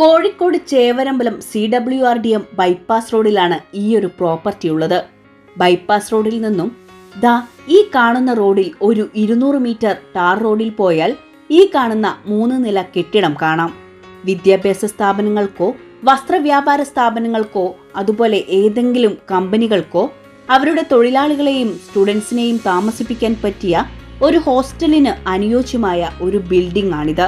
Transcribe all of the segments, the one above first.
Kozhikode Chevarambalam C W R D M bypass റോഡിലാണ് ഈ ഒരു പ്രോപ്പർട്ടി ഉള്ളത്. ബൈപ്പാസ് റോഡിൽ നിന്നും ദാ ഈ കാണുന്ന റോഡിൽ ഒരു ഇരുന്നൂറ് മീറ്റർ ടാർ റോഡിൽ പോയാൽ ഈ കാണുന്ന മൂന്ന് നില കെട്ടിടം കാണാം. വിദ്യാഭ്യാസ സ്ഥാപനങ്ങൾക്കോ വസ്ത്രവ്യാപാര സ്ഥാപനങ്ങൾക്കോ അതുപോലെ ഏതെങ്കിലും കമ്പനികൾക്കോ അവരുടെ തൊഴിലാളികളെയും സ്റ്റുഡൻസിനെയും താമസിപ്പിക്കാൻ പറ്റിയ ഒരു ഹോസ്റ്റലിന് അനുയോജ്യമായ ഒരു ബിൽഡിംഗ് ആണിത്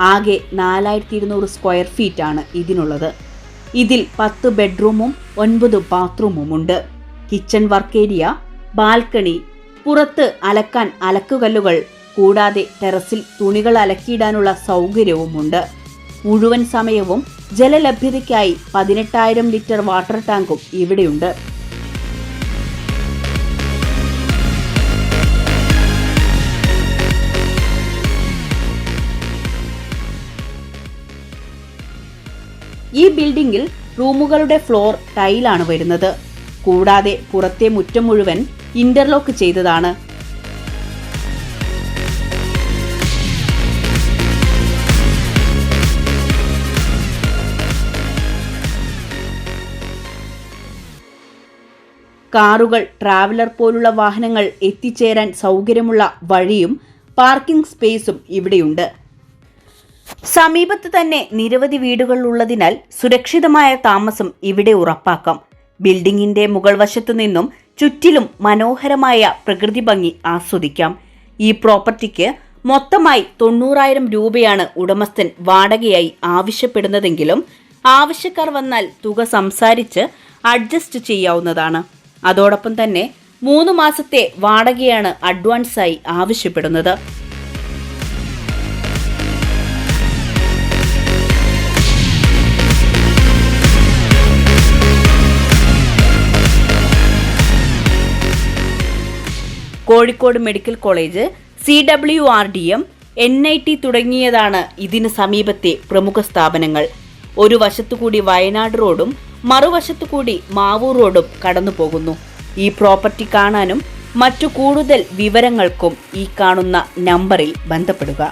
ആകെ നാലായിരത്തി ഇരുന്നൂറ് സ്ക്വയർ ഫീറ്റ് ആണ് ഇതിനുള്ളത്. ഇതിൽ പത്ത് ബെഡ്റൂമും ഒൻപത് ബാത്റൂമും ഉണ്ട് കിച്ചൺ വർക്ക് ഏരിയ ബാൽക്കണി പുറത്ത് അലക്കാൻ അലക്കുകല്ലുകൾ കൂടാതെ ടെറസിൽ തുണികൾ അലക്കിയിടാനുള്ള സൗകര്യവുമുണ്ട്. മുഴുവൻ സമയവും ജലലഭ്യതയ്ക്കായി പതിനെട്ടായിരം ലിറ്റർ വാട്ടർ ടാങ്കും ഇവിടെയുണ്ട്. ഈ ബിൽഡിംഗിൽ റൂമുകളുടെ ഫ്ലോർ ടൈലാണ് വരുന്നത്. കൂടാതെ പുറത്തെ മുറ്റം മുഴുവൻ ഇന്റർലോക്ക് ചെയ്തതാണ്. കാറുകൾ ട്രാവലർ പോലുള്ള വാഹനങ്ങൾ എത്തിച്ചേരാൻ സൗകര്യമുള്ള വഴിയും പാർക്കിംഗ് സ്പേസും ഇവിടെയുണ്ട്. സമീപത്ത് തന്നെ നിരവധി വീടുകൾ ഉള്ളതിനാൽ സുരക്ഷിതമായ താമസം ഇവിടെ ഉറപ്പാക്കാം. ബിൽഡിംഗിന്റെ മുകൾ വശത്തു നിന്നും ചുറ്റിലും മനോഹരമായ പ്രകൃതി ഭംഗി ആസ്വദിക്കാം. ഈ പ്രോപ്പർട്ടിക്ക് മൊത്തമായി തൊണ്ണൂറായിരം രൂപയാണ് ഉടമസ്ഥൻ വാടകയായി ആവശ്യപ്പെടുന്നതെങ്കിലും ആവശ്യക്കാർ വന്നാൽ തുക സംസാരിച്ച് അഡ്ജസ്റ്റ് ചെയ്യാവുന്നതാണ്. അതോടൊപ്പം തന്നെ മൂന്ന് മാസത്തെ വാടകയാണ് അഡ്വാൻസായി ആവശ്യപ്പെടുന്നത്. Kozhikode medical college C W R D M N I T തുടങ്ങിയതാണ് ഇതിന് സമീപത്തെ പ്രമുഖ സ്ഥാപനങ്ങൾ. ഒരു വശത്തുകൂടി വയനാട് റോഡും മറുവശത്തുകൂടി മാവൂർ റോഡും കടന്നു പോകുന്നു ഈ പ്രോപ്പർട്ടി കാണാനും മറ്റു കൂടുതൽ വിവരങ്ങൾക്കും ഈ കാണുന്ന നമ്പറിൽ ബന്ധപ്പെടുക.